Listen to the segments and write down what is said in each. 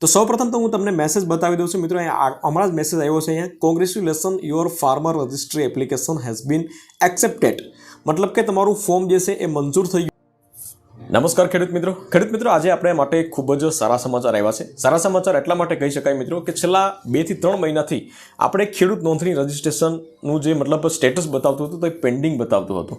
તો સૌપ્રથમ તો હું તમને મેસેજ બતાવી દઉં છું. મિત્રો, અહીંયા આ- હમણાં જ મેસેજ આવ્યો છે અહીંયા. Congratulation your farmer registry application has been accepted મતલબ કે તમારું ફોર્મ જે છે એ મંજૂર થઈ ગયું નમસ્કાર ખેડૂત મિત્રો. ખેડૂત મિત્રો, આજે આપણે માટે ખૂબ જ સારા સમાચાર આવ્યા છે. સારા સમાચાર એટલા માટે કહી શકાય મિત્રો કે છેલ્લા બેથી ત્રણ મહિનાથી આપણે ખેડૂત નોંધણી રજિસ્ટ્રેશનનું જે મતલબ સ્ટેટસ બતાવતું હતું, તો એ પેન્ડિંગ બતાવતું હતું.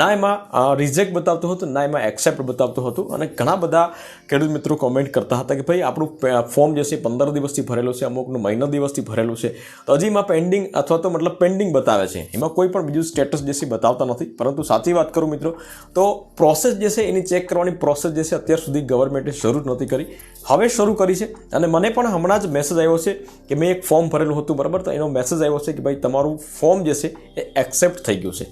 ના એમાં રિજેક્ટ બતાવતું હતું, ના એમાં એક્સેપ્ટ બતાવતું હતું. અને ઘણા બધા ખેડૂત મિત્રો કોમેન્ટ કરતા હતા કે ભાઈ, આપણું ફોર્મ જે છે પંદર દિવસથી ભરેલું છે, અમુકનું મહિનો દિવસથી ભરેલું છે. તો હજી એમાં પેન્ડિંગ અથવા તો મતલબ પેન્ડિંગ બતાવે છે. એમાં કોઈ પણ બીજું સ્ટેટસ જે છે બતાવતા નથી. પરંતુ સાચી વાત કરું મિત્રો, તો પ્રોસેસ જે છે એની ચેક કરવાની પ્રોસેસ જે છે અત્યાર સુધી ગવર્મેન્ટે શરૂ જ નથી કરી. હવે શરૂ કરી છે અને મને પણ હમણાં જ મેસેજ આવ્યો છે કે મેં એક ફોર્મ ભરેલું હતું, બરાબર? તો એનો મેસેજ આવ્યો છે કે ભાઈ તમારું ફોર્મ જે છે એ એક્સેપ્ટ થઈ ગયું છે.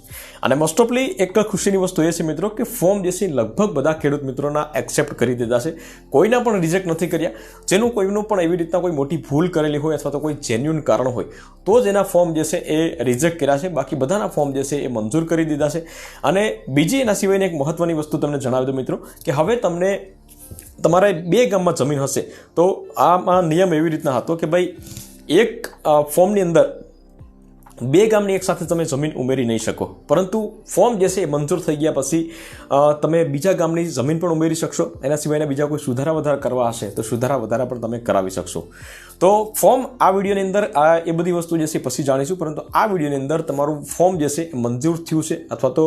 અને મોસ્ટ ઓફલી એક ખુશીની વસ્તુ એ છે મિત્રો કે ફોર્મ જે છે લગભગ બધા ખેડૂત મિત્રોના એક્સેપ્ટ કરી દીધા છે. કોઈના પણ રિજેક્ટ નથી કર્યા. જેનું કોઈનું પણ એવી રીતના કોઈ મોટી ભૂલ કરેલી હોય અથવા તો કોઈ જેન્યુન કારણ હોય, તો જ એના ફોર્મ જે છે એ રિજેક્ટ કર્યા છે. બાકી બધાના ફોર્મ જે છે એ મંજૂર કરી દીધા છે. અને બીજી એના સિવાયની એક મહત્વની વસ્તુ તમને જણાવી દો મિત્રો કે હવે તમને તમારે બે ગામમાં જમીન હશે. તો આમાં નિયમ એવી રીતના હતો કે ભાઈ, એક ફોર્મની અંદર બે ગામની એક સાથે તમે જમીન ઉમેરી નહીં શકો. પરંતુ ફોર્મ જે છે એ મંજૂર થઈ ગયા પછી તમે બીજા ગામની જમીન પણ ઉમેરી શકશો. એના સિવાયના બીજા કોઈ સુધારા વધારા કરવા હશે તો સુધારા વધારા પણ તમે કરાવી શકશો. તો ફોર્મ આ વિડીયોની અંદર એ બધી વસ્તુ જે છે પછી જાણીશું, પરંતુ આ વિડીયોની અંદર તમારું ફોર્મ જે છે મંજૂર થયું છે અથવા તો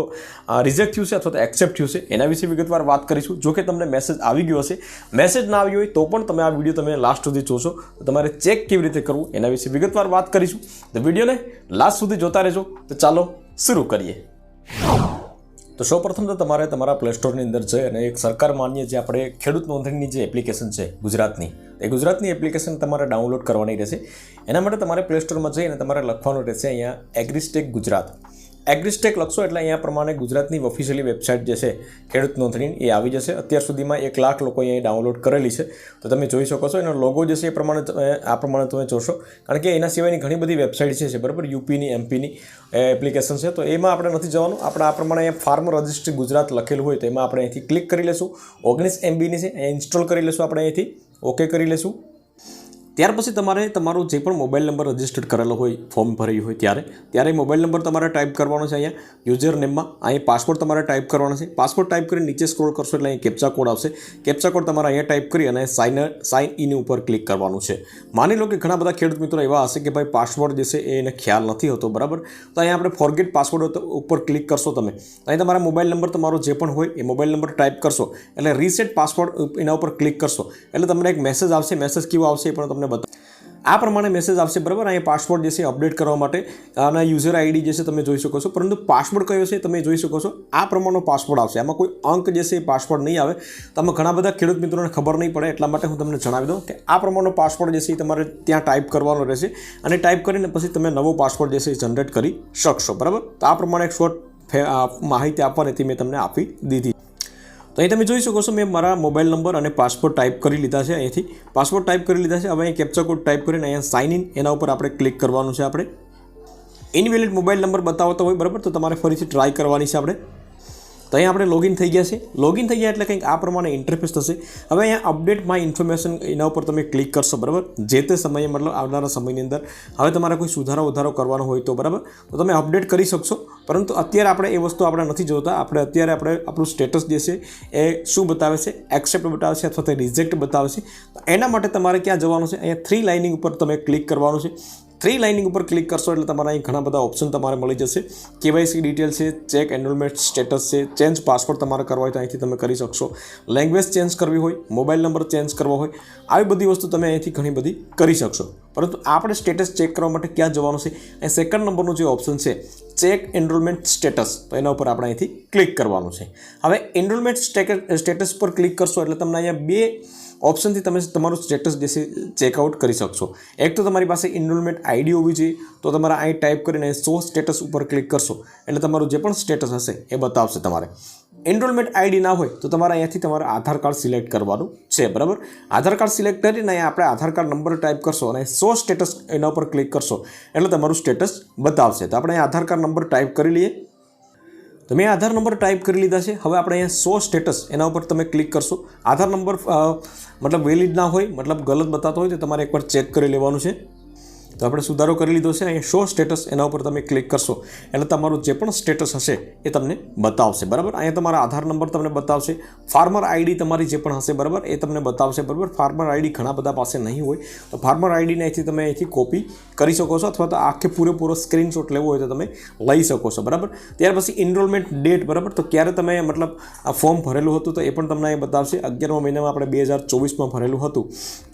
રિજેક્ટ થયું છે અથવા તો એક્સેપ્ટ થયું છે, એના વિશે વિગતવાર વાત કરીશું. જો કે તમને મેસેજ આવી ગયો હશે મેસેજ ના આવ્યો હોય તો પણ તમે આ વીડિયો તમે લાસ્ટ સુધી જોશો. તમારે ચેક કેવી રીતે કરવું, એના વિશે વિગતવાર વાત કરીશું. તો વિડીયોને લાસ્ટ સુધી જોતા રહેજો. તો ચાલો, શરૂ કરીએ. તો સૌપ્રથમ તો તમારે તમારા પ્લે સ્ટોરની અંદર જઈ અને એક સરકાર માન્ય જે આપણે ખેડૂત નોંધણીની જે એપ્લિકેશન છે ગુજરાતની એ ગુજરાતની એપ્લિકેશન તમારે ડાઉનલોડ કરવાની રહેશે. એના માટે તમારે પ્લે સ્ટોરમાં જઈ અને તમારે લખવાનું રહેશે અહીંયા એગ્રીસ્ટેક ગુજરાત. એગ્રીસ્ટેક લખશો એટલે અહીંયા પ્રમાણે ગુજરાતની ઓફિશિયલી વેબસાઇટ જે છે, ખેડૂત નોંધણી એ આવી જશે. અત્યાર સુધીમાં એક લાખ લોકો અહીંયા ડાઉનલોડ કરેલી છે. તો તમે જોઈ શકો છો એનો લોગો જે છે એ પ્રમાણે આ પ્રમાણે તમે જોશો. કારણ કે એના સિવાયની ઘણી બધી વેબસાઇટ છે, બરાબર? યુપીની, એમપીની એપ્લિકેશન છે. તો એમાં આપણે નથી જવાનું. આપણે આ પ્રમાણે અહીંયા ફાર્મ રજિસ્ટ્રી ગુજરાત લખેલું હોય તો એમાં આપણે અહીંથી ક્લિક કરી લેશું. ઓગણીસ એમબીની છે, અહીંયા ઇન્સ્ટોલ કરી લેશું આપણે અહીંથી. ઓકે કરી લેશું. ત્યાર પછી તમારે તમારો જે પણ મોબાઈલ નંબર રજિસ્ટર્ડ કરેલો હોય ફોર્મ ભર્યું હોય ત્યારે ત્યારે મોબાઈલ નંબર તમારે ટાઈપ કરવાનો છે અહીંયા યુઝર નેમમાં અહીંયા પાસપોર્ટ તમારે ટાઈપ કરવાનો છે. પાસપોર્ટ ટાઈપ કરી નીચે સ્ક્રોલ કરશો એટલે અહીંયા કેપ્ચા કોડ આવશે. કેપ્ચા કોડ તમારે અહીંયા ટાઈપ કરી અને સાઇન સાઇન ઇન ઉપર ક્લિક કરવાનું છે. માની લો કે ઘણા બધા ખેડૂત મિત્રો એવા હશે કે ભાઈ પાસવર્ડ જે છે એને ખ્યાલ નથી હોતો, બરાબર? તો અહીંયા આપણે ફોરગેટ પાસવર્ડ ઉપર ક્લિક કરશો તમે. અહીં તમારા મોબાઈલ નંબર તમારો જે પણ હોય, એ મોબાઈલ નંબર ટાઈપ કરશો. એટલે રીસેટ પાસવર્ડ એના ઉપર ક્લિક કરશો. એટલે તમને એક મેસેજ આવશે મેસેજ કેવો આવશે એ પણ તમને બતા આ પ્રમાણે મેસેજ આવશે બરાબર? અહીંયા પાસવર્ડ જે છે અપડેટ કરવા માટે. આના યુઝર આઈડી જે છે તમે જોઈ શકો છો. પરંતુ પાસવર્ડ કયો છે તમે જોઈ શકો છો. આ પ્રમાણનો પાસવર્ડ આવશે. આમાં કોઈ અંક જે છે એ પાસવર્ડ નહીં આવે. તમે ઘણા બધા ખેડૂત મિત્રોને ખબર નહીં પડે, એટલા માટે હું તમને જણાવી દઉં કે આ પ્રમાણનો પાસવર્ડ જે છે એ તમારે ત્યાં ટાઈપ કરવાનો રહેશે. અને ટાઈપ કરીને પછી તમે નવો પાસવર્ડ જે છે એ જનરેટ કરી શકશો. બરાબર? તો આ પ્રમાણે એક શોર્ટ માહિતી આપવાની હતી, મેં તમને આપી દીધી. અહીં તમે જોઈ શકો છો, મેં મારા મોબાઈલ નંબર અને પાસપોર્ટ ટાઈપ કરી લીધા છે અહીંથી. પાસપોર્ટ ટાઈપ કરી લીધા છે, હવે અહીં કેપ્ચા કોડ ટાઈપ કરીને અહીંયા સાઇન ઇન એના ઉપર આપણે ક્લિક કરવાનું છે આપણે. ઇનવેલિડ મોબાઈલ નંબર બતાવતો હોય, બરાબર? તો તમારે ફરીથી ટ્રાય કરવાની છે આપણે. તો અહીંયા આપણે લોગિન થઈ ગયા છે. લોગિન થઈ ગયા એટલે કંઈક આ પ્રમાણે ઇન્ટરફેસ થશે. હવે અહીંયા અપડેટ માય ઇન્ફોર્મેશન એના ઉપર તમે ક્લિક કરશો, બરાબર? જે તે સમયે મતલબ આવનારા સમયની અંદર હવે તમારે કોઈ સુધારો વધારો કરવાનો હોય તો, બરાબર? તો તમે અપડેટ કરી શકશો. પરંતુ અત્યારે આપણે એ વસ્તુ આપણે નથી જોતા. આપણે અત્યારે આપણે આપણું સ્ટેટસ છે એ શું બતાવે છે? એક્સેપ્ટ બતાવે છે અથવા તો રિજેક્ટ બતાવે છે? એના માટે તમારે ક્યાં જવાનું છે? અહીંયા થ્રી લાઇનિંગ ઉપર તમે ક્લિક કરવાનું છે. થ્રી લાઇનિંગ ઉપર ક્લિક કરશો એટલે તમારે અહીં ઘણા બધા ઓપ્શન તમારે મળી જશે. કેવાયસી ડિટેલ છે ચેક એનરોલમેન્ટ સ્ટેટસ છે ચેન્જ પાસવર્ડ તમારે કરવા હોય તો અહીંથી તમે કરી શકશો. લેંગ્વેજ ચેન્જ કરવી હોય મોબાઈલ નંબર ચેન્જ કરવો હોય, આવી બધી વસ્તુ તમે અહીંથી ઘણી બધી કરી શકશો. પરંતુ આપણે સ્ટેટસ ચેક કરવા માટે ક્યાં જવાનું છે? અહીં સેકન્ડ નંબરનું જે ઓપ્શન છે ચેક એનરોલમેન્ટ સ્ટેટસ, તો એના ઉપર આપણે અહીંથી ક્લિક કરવાનું છે. હવે એનરોલમેન્ટ સ્ટેટસ પર ક્લિક કરશો એટલે તમને અહીંયા બે ઓપ્શનથી તમે તમારું સ્ટેટસ જે છે ચેકઆઉટ કરી શકશો. એક તો તમારી પાસે ઇનરોલમેન્ટ આઈડી હોવી જોઈએ, તો તમારા અહીં ટાઈપ કરીને સો સ્ટેટસ ઉપર ક્લિક કરશો. એટલે તમારું જે પણ સ્ટેટસ હશે એ બતાવશે તમારે. એનરોલમેન્ટ આઈડી ના હોય તો તમારે અહીંયાથી તમારે આધાર કાર્ડ સિલેક્ટ કરવાનું છે, બરાબર? આધાર કાર્ડ સિલેક્ટ કરીને અહીંયા આપણે આધાર કાર્ડ નંબર ટાઈપ કરશો અને સો સ્ટેટસ એના ઉપર ક્લિક કરશો એટલે તમારું સ્ટેટસ બતાવશે. તો આપણે અહીંયા આધાર કાર્ડ નંબર ટાઈપ કરી લઈએ. તો મેં આધાર નંબર ટાઈપ કરી લીધા છે. હવે આપણે અહીંયા સો સ્ટેટસ એના ઉપર તમે ક્લિક કરશો. આધાર નંબર મતલબ વેલિડ ના હોય, મતલબ ગલત બતાતો હોય તો તમારે એકવાર ચેક કરી લેવાનું છે. તો આપણે સુધારો કરી લીધો છે. અહીંયા શો સ્ટેટસ એના ઉપર તમે ક્લિક કરશો એટલે તમારું જે પણ સ્ટેટસ હશે એ તમને બતાવશે. બરાબર? અહીંયા તમારા આધાર નંબર તમને બતાવશે. ફાર્મર આઈડી તમારી જે પણ હશે, બરાબર? એ તમને બતાવશે, બરાબર? ફાર્મર આઈડી ઘણા બધા પાસે નહીં હોય. તો ફાર્મર આઈડીને અહીંથી તમે અહીંથી કોપી કરી શકો છો અથવા તો આખે પૂરેપૂરો સ્ક્રીનશોટ લેવો હોય તો તમે લઈ શકો છો, બરાબર? ત્યાર પછી ઇનરોલમેન્ટ ડેટ બરાબર? તો ક્યારે તમે મતલબ આ ફોર્મ ભરેલું હતું તો એ પણ તમને અહીં બતાવશે. અગિયારમા મહિનામાં આપણે બે હજાર ચોવીસમાં ભરેલું હતું.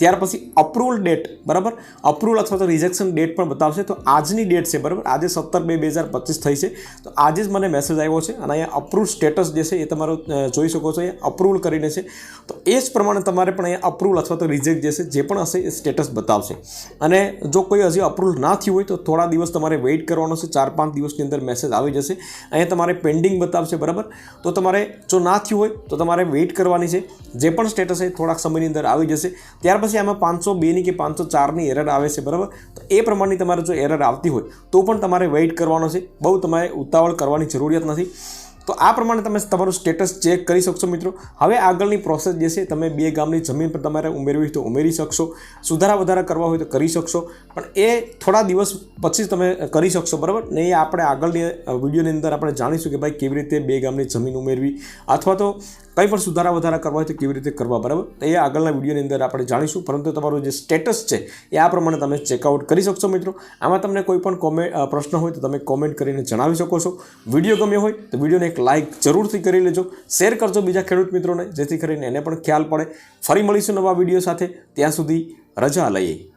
ત્યાર પછી અપ્રુવલ ડેટ બરાબર? અપ્રુવલ અથવા તો રિજેક્શન ડેટ પણ બતાવશે. તો આજની ડેટ છે, બરાબર? આજે સત્તર બે બે હજાર પચીસ થઈ છે. તો આજે જ મને મેસેજ આવ્યો છે અને અહીંયા અપ્રુવ સ્ટેટસ જે છે એ તમારો જોઈ શકો છો. અહીંયા અપ્રુવલ કરીને છે. તો એ જ પ્રમાણે તમારે પણ અહીંયા અપ્રુવલ અથવા તો રિજેક્ટ જે છે, જે પણ હશે એ સ્ટેટસ બતાવશે. અને જો કોઈ હજી અપ્રુવલ ના થયું હોય તો થોડા દિવસ તમારે વેઇટ કરવાનો છે. ચાર પાંચ દિવસની અંદર મેસેજ આવી જશે. અહીંયા તમારે પેન્ડિંગ બતાવશે, બરાબર? તો તમારે જો ના થયું હોય તો તમારે વેઇટ કરવાની છે. જે પણ સ્ટેટસ છે થોડાક સમયની અંદર આવી જશે. ત્યાર પછી આમાં પાંચસો બેની કે પાંચસો ચારની એરર આવે છે, બરાબર? તો એ પ્રમાણની તમારે જો એરર આવતી હોય, તો પણ તમારે વેઇટ કરવાનો છે. બહુ તમારે ઉતાવળ કરવાની જરૂરિયાત નથી. તો આ પ્રમાણે તમે તમારું સ્ટેટસ ચેક કરી શકશો મિત્રો. હવે આગળની પ્રોસેસ જે છે, તમે બે ગામની જમીન પર તમારે ઉમેરવી તો ઉમેરી શકશો. સુધારા વધારા કરવા હોય તો કરી શકશો. પણ એ થોડા દિવસ પછી તમે કરી શકશો, બરાબર? ને એ આપણે આગળની વિડીયોની અંદર આપણે જાણીશું કે ભાઈ કેવી રીતે બે ગામની જમીન ઉમેરવી. અથવા તો કંઈ પણ સુધારા વધારા કરવા હોય તો કેવી રીતે કરવા, બરાબર? તો એ આગળના વિડીયોની અંદર આપણે જાણીશું. પરંતુ તમારું જે સ્ટેટસ છે, એ આ પ્રમાણે તમે ચેકઆઉટ કરી શકશો મિત્રો. આમાં તમને કોઈ પણ કોમેન્ટ પ્રશ્ન હોય તો તમે કોમેન્ટ કરીને જણાવી શકો છો. વીડિયો ગમ્યો હોય તો વિડીયોને એક લાઇક જરૂરથી કરી લેજો. શેર કરજો બીજા ખેડૂત મિત્રોને, જેથી કરીને એને પણ ખ્યાલ પડે. ફરી મળીશું નવા વીડિયો સાથે. ત્યાં સુધી રજા લઈએ.